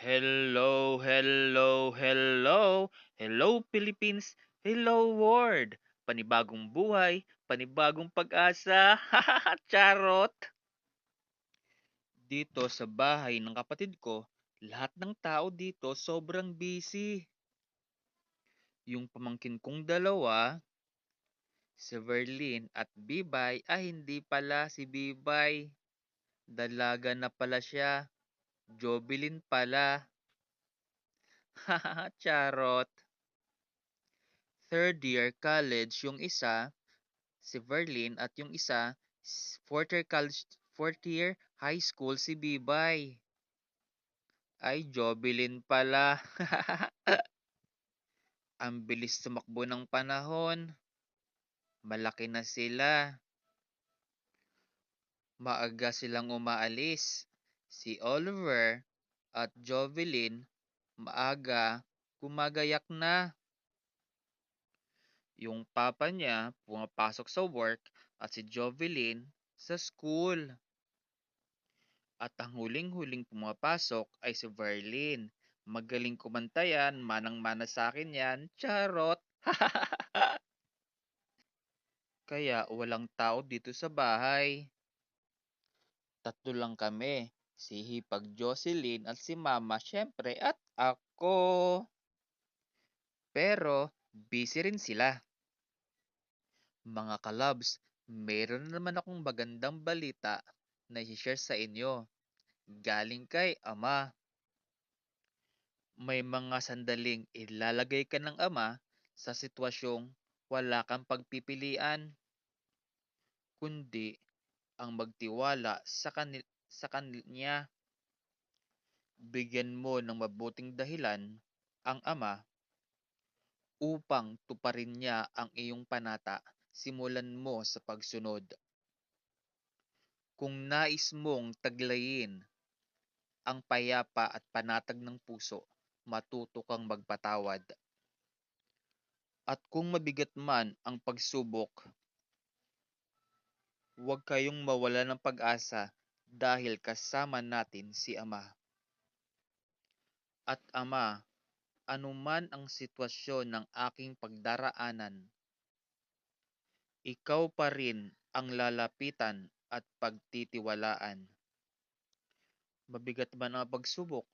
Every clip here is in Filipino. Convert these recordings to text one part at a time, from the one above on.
Hello, hello, hello. Hello Philippines, hello world. Panibagong buhay, panibagong pag-asa. Charot. Dito sa bahay ng kapatid ko, lahat ng tao dito sobrang busy. Yung pamangkin kong dalawa, si Verlin at Bibay, ay hindi pala si Bibay. Dalaga na pala siya. Jobilin pala. Charot. Third year college yung isa, si Verlin, at yung isa, fourth year college, fourth year high school si Bibay. Ay, Jobilin pala. Ang bilis tumakbo ng panahon. Malaki na sila. Maaga silang umaalis. Si Oliver at Jovelyn maaga gumagayak na. Yung papa niya pumapasok sa work at si Jovelyn sa school. At ang huling-huling pumapasok ay si Verlin. Magaling kumanta yan, manang-mana sa akin yan, charot. Kaya walang tao dito sa bahay. Tatlo lang kami, si Hipag Jocelyn at si Mama syempre at ako. Pero busy rin sila. Mga kalabs, meron na naman akong magandang balita na i-share sa inyo. Galing kay Ama. May mga sandaling ilalagay ka ng Ama sa sitwasyong wala kang pagpipilian, kundi ang magtiwala sa kanil sa kanya. Bigyan mo ng mabuting dahilan ang Ama upang tuparin niya ang iyong panata simulan mo sa pagsunod. Kung nais mong taglayin ang payapa at panatag ng puso, matuto kang magpatawad. At kung mabigat man ang pagsubok, huwag kayong mawala ng pag-asa dahil kasama natin si Ama. At Ama, anuman ang sitwasyon ng aking pagdaraanan, ikaw pa rin ang lalapitan at pagtitiwalaan. Mabigat man ang pagsubok,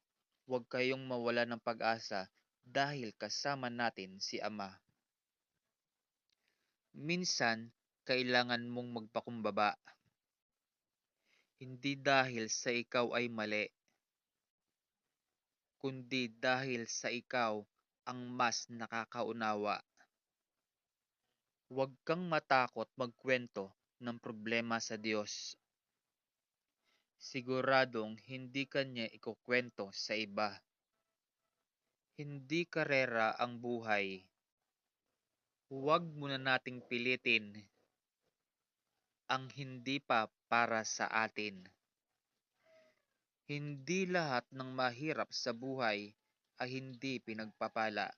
huwag kayong mawala ng pag-asa dahil kasama natin si Ama. Minsan, kailangan mong magpakumbaba. Hindi dahil sa ikaw ay mali, kundi dahil sa ikaw ang mas nakakaunawa. Huwag kang matakot magkwento ng problema sa Diyos. Siguradong hindi kanya ikukwento sa iba. Hindi karera ang buhay. Huwag muna nating pilitin ang hindi pa para sa atin. Hindi lahat ng mahirap sa buhay ay hindi pinagpapala.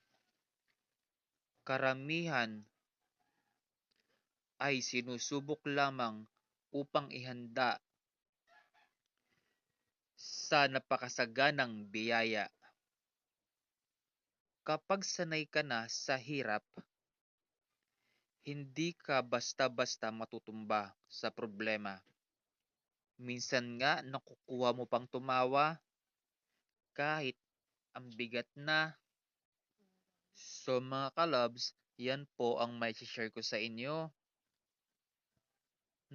Karamihan ay sinusubok lamang upang ihanda sa napakasaganang biyaya. Kapag sanay ka na sa hirap, hindi ka basta-basta matutumba sa problema. Minsan nga nakukuha mo pang tumawa kahit ang bigat na. So mga kalabs, yan po ang may share ko sa inyo.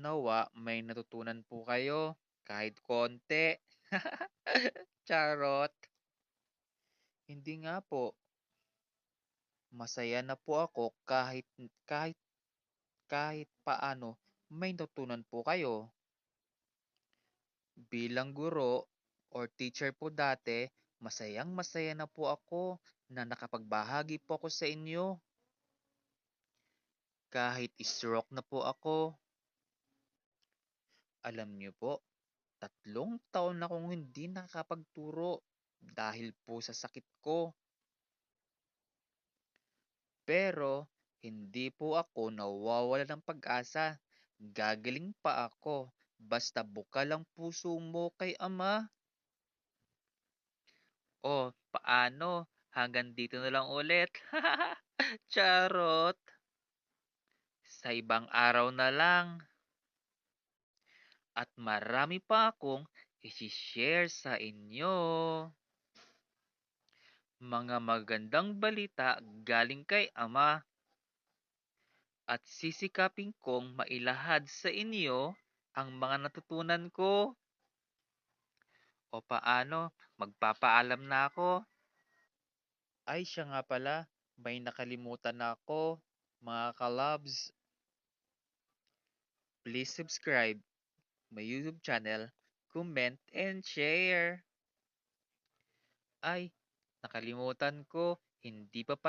Nawa may natutunan po kayo kahit konti. Charot. Hindi nga po. Masaya na po ako kahit kahit kahit paano may natutunan po kayo. Bilang guro or teacher po dati, masayang masaya na po ako na nakapagbahagi po ako sa inyo. Kahit stroke na po ako. Alam niyo po, tatlong taon na akong hindi nakakapagturo dahil po sa sakit ko. Pero hindi po ako nawawala ng pag-asa. Gagaling pa ako. Basta bukal ang puso mo kay Ama. O paano, hanggang dito na lang ulit. Charot! Sa ibang araw na lang. At marami pa akong isi-share sa inyo. Mga magandang balita galing kay Ama. At sisikapin kong mailahad sa inyo ang mga natutunan ko. O paano, magpapaalam na ako. Ay, siya nga pala, may nakalimutan na ako, mga kalabs. Please subscribe my YouTube channel, comment, and share. Ay, nakalimutan ko, hindi pa pala